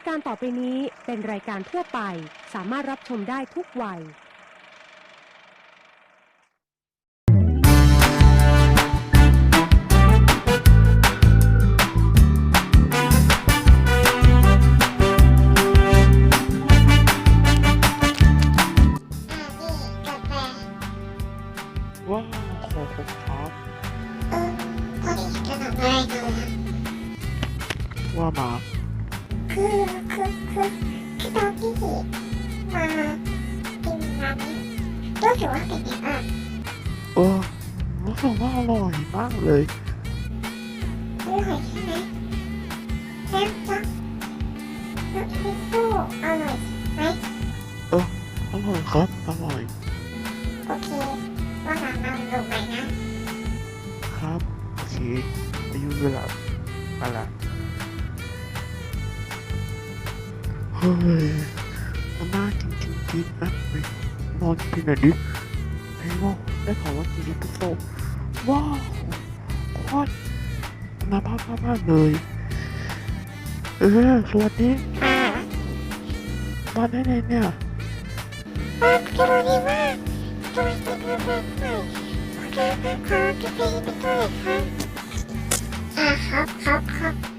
ายการต่อไปนี้เป็นรายการทั่วไป สามารถรับชมได้ทุกวัย อ่านี่กาแฟว้าวขอบคุณครับ เออพอดีจะทำอะไรหน่อยอะว่ามา รู้สึกว่าเป็นยังไงบ้างเออรู้สึกว่าอร่อยมากเลยอร่อยใช่ไหมแล้วจ๊ะน้ำพริกโซ่อร่อยไหมอร่อยครับอร่อยโอเคว่าหลังมาลงใหม่นะครับโอเคอายุเวลาอะไรเฮ้ยมันน่ากินจริงๆนะไปนอนกินหน่อ ยดิไอ้โง่ได้ข่าวว่ากินพิซซ่าว้าวโคตรน่าพามากๆเลยเออสวัสดีมาได้ไงเนี่ยอ่าสวัสดีมากสวัสดีมากเลยโอเคครับขอกาแฟไปด้วยครับอ่าครับครับครับ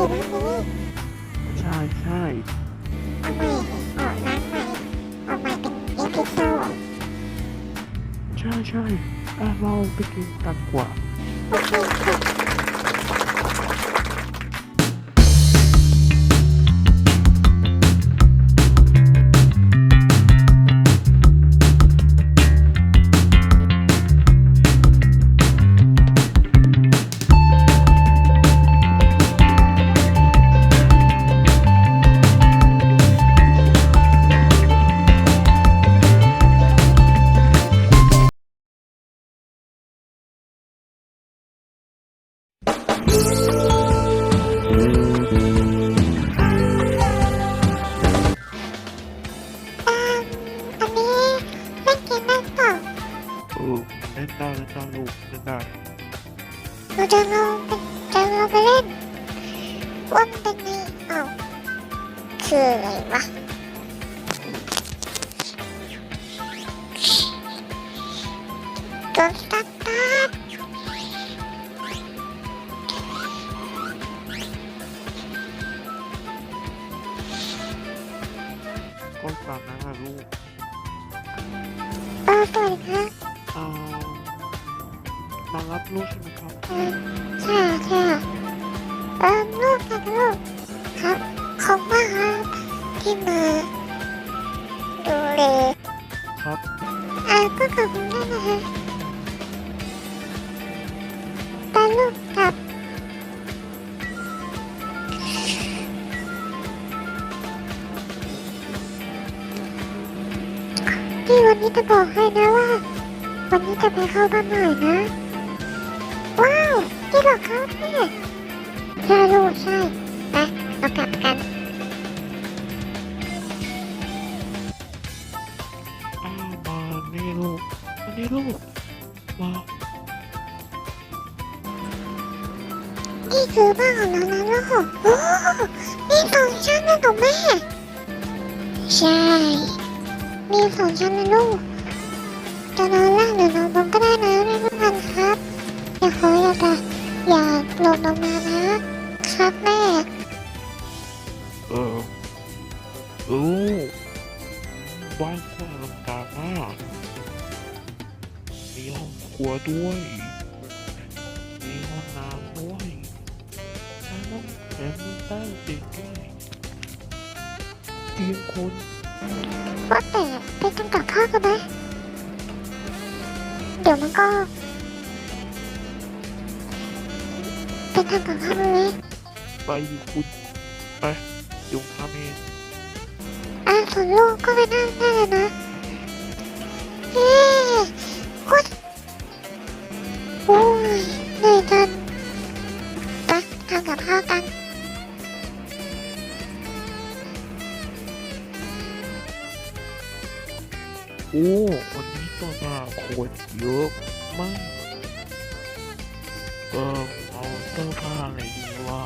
ใช่ใช่เอาใหม่ออกล้างใหม่ออกใหม่เป็นเอ็กโซ่ใช่ใช่อะเราไปกินกันกว่าโอเค ด้เล่นได้ลูกเล่นได้เราจะลองไปจะลองไปเล่นว่ามันเป็นไงเอ้าคืออะไรวะตัวสตาร์ทก็ตามนั้นนะลูกเออสวัสดีครับเอ่อ มารับลูกใช่ไหมครับใช่ค่ะใช่เออลูกค่ะลูกครับขอบคุณมากครับที่มาดูแลครับอ่าก็ขอบคุณด้วยนะคะตาลูกครับพี่วันนี้จะบอกให้นะว่า วันนี้จะไปเข้าบ้านใหม่นะาวจริงเหรอครับพี่ใช่ลูกใช่ไปเรากลับกันอ้าวมานี่ลูกมานี่ลูกมานี่คือบ้านของเรานะลูกโอ้มีสองชั้นนะของแม่ ใช่ มีสองชั้นนะลูกจะนอนล่างหรือนอนบนก็ได้นะไม่ต้องพันครับ อย่าขออย่าแต่ อย่าหล่นลงมานะครับแม่ เออเออบ้านกว้างลำการมากมีห้องครัวด้วยมีห้องน้ำด้วยแล้วน้องแถมมีใต้เตียงด้วยเตียงคนว่าแต่ไปกันกับข้าวกันไหมเดี๋ยวมันก็ ทำกับข้าวไหมไปดิคุณไปเดี๋ยวผมทำเองอะส่วนลูกก็ไปนั่งได้เลยนะเย้กดโอ้ยเหนื่อยจังไปทำกับข้าวกันโอ้วันนี้เสื้อผ้าคนเยอะมากเออ เสื้อผ้าอะไรดีวะ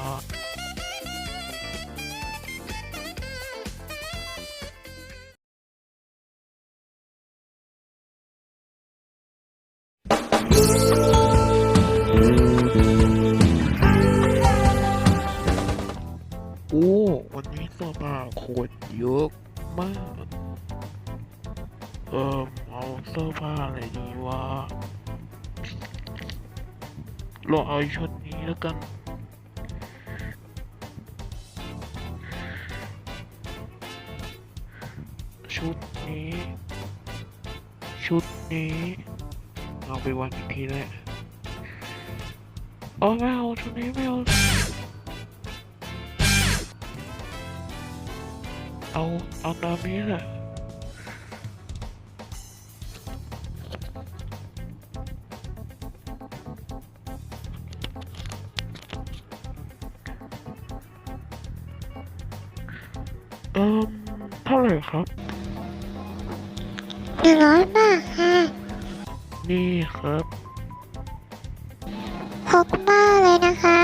โอ้ วันนี้เสื้อผ้าคนเยอะมาก เออเอาเสื้อผ้าอะไรดีวะ เราเอาชุดนี้แล้วกัน ชุดนี้ ชุดนี้ เอาไปวันอีกทีแหละเอาไม่เอาชุดนี้ไม่เอาเอาเอาตามนี้แหละ เอ่มเท่าไหร่ครับ หนึ่งร้อยบาทค่ะ นี่ครับขอบคุณมากเลยนะครับอะ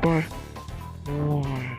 ไปโอ้ย